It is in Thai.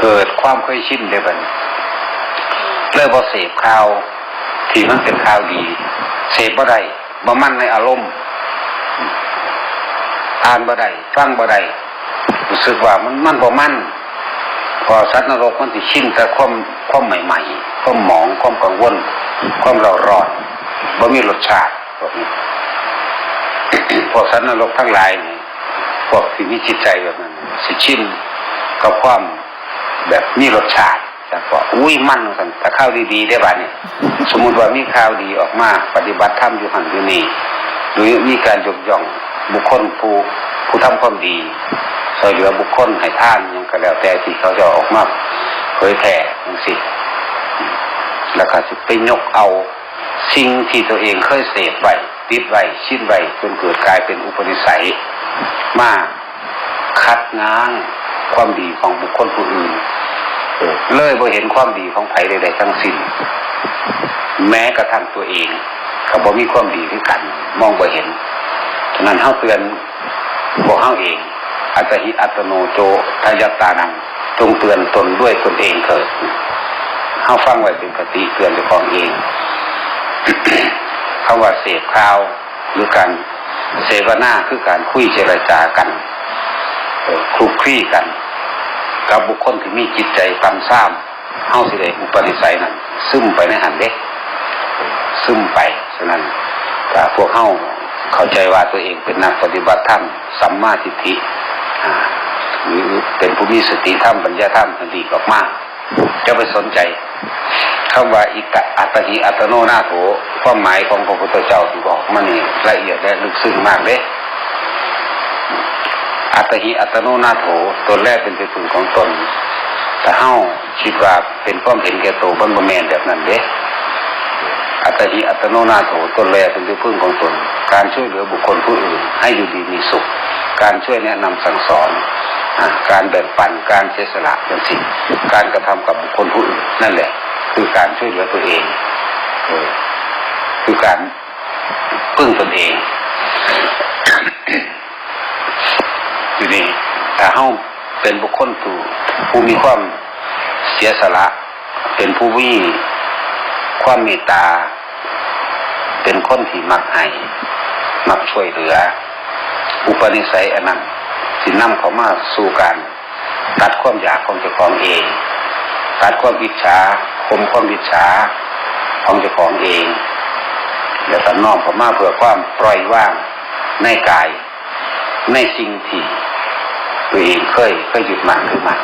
เกิดความเคยชินได้บัดนเริ่มพอเสพข่าว ที่มันเป็นข่าวดี เสพบ่ได้บ่มั่นในอารมณ์อ่านบ่ได้ฟังบ่ได้รู้สึกว่ามันมันบ่มั่นพอสัตว์นรกมันสิชินแต่ความความใหม่ๆความหมองความกังวล ความเราร้อนบ่มีรสชาติพวกนี้พวกสัตว์นรกทั้งหลายนี่พวกที่มีจิตใจแบบนั้นสิชินกับความ แบบมีรสชาติแต่ก็อุ้ยมั่นสันแต่ข้าวดีๆได้บ้านี่สมมุติว่ามีข่าวดีออกมา ปฏิบัติธรรมอยู่หันอยู่นี่หรือมีการยกย่องบุคคลผู้ผู้ทำความดีช่วยเหลือบุคคลให้ท่านยังก็แล้วแต่ที่เขาจะออกมาเผยแผ่จังสิแล้วก็สิไปยกเอาสิ่งที่ตัวเองเคยเสพไว้ติดไว้ชินไว้จนเกิดกลายเป็นอุปนิสัย มาคัดง้าง ความดีของบุคคลผู้อื่นเออเลยบ่เห็นความดีของไผใดๆทั้งสิ้น แม้กระทั่งตัวเองก็บ่มีความดีคือกัน มองบ่เห็นฉะนั้นเฮาเตือนพวกเฮาเอง อัตหิอัตโนโจทายัตตานังจงเตือนตนด้วยตนเองเถิดเฮาฟังไว้เป็นคติเตือนเจ้าของเองคำว่าเสพข่าวหรือการเสวนาคือการคุยเจรจากันเอ่อคลุกคลี่กัน กับบุคคลที่มีจิตใจต่ำซ้ำเฮาสิได้อุปนิสัยนั้นซึมไปในหันเด็กซึมไปฉะนั้นถ้าพวกเฮาเข้าใจว่าตัวเองเป็นนักปฏิบัติธรรมสัมมาทิฏฐิหรือเป็นผู้มีสติธรรมปัญญาธรรมอันดีออกมาจะไปสนใจคำว่าอิกะอัตถิอัตโนนาโถความหมายของพระพุทธเจ้าที่บอกมันนี่ละเอียดและลึกซึ้งมากเลย อัตหิอัตโนนาโถตนแรกเป็นที่พึ่งของตนแต่เฮ้าคิดว่าเป็นความเห็นแก่ตัวบนบแมนแบบนั้นเด้อัตหิอัตโนนาโถตนแรกเป็นที่พึ่งของตน การช่วยเหลือบุคคลผู้อื่น ให้อยู่ดีมีสุข การช่วยแนะนำสั่งสอนอการแบ่งปันการเสียสละเป็นสิ่งการกระทำกับบุคคลผู้อื่นนั่นแหละ คือการช่วยเหลือตัวเองคือการพึ่งตนเอง ทีนี้ถ้าเฮาเป็นบุคคลผู้ผู้มีความเสียสละ เป็นผู้วิความเมตตา เป็นคนที่มักให้มักช่วยเหลือ อุปนิสัยอันนั้นสินำเขามาสู่การตัดความอยากของเจ้าของเอง ตัดความอิจฉาคมความอิจฉาของเจ้าของเอง แล้วก็น้อมเขามาเพื่อความปล่อยว่างในกาย ในสิ่งที่ ตัวเองค่อยค่อยหยุดมันขึ้นมา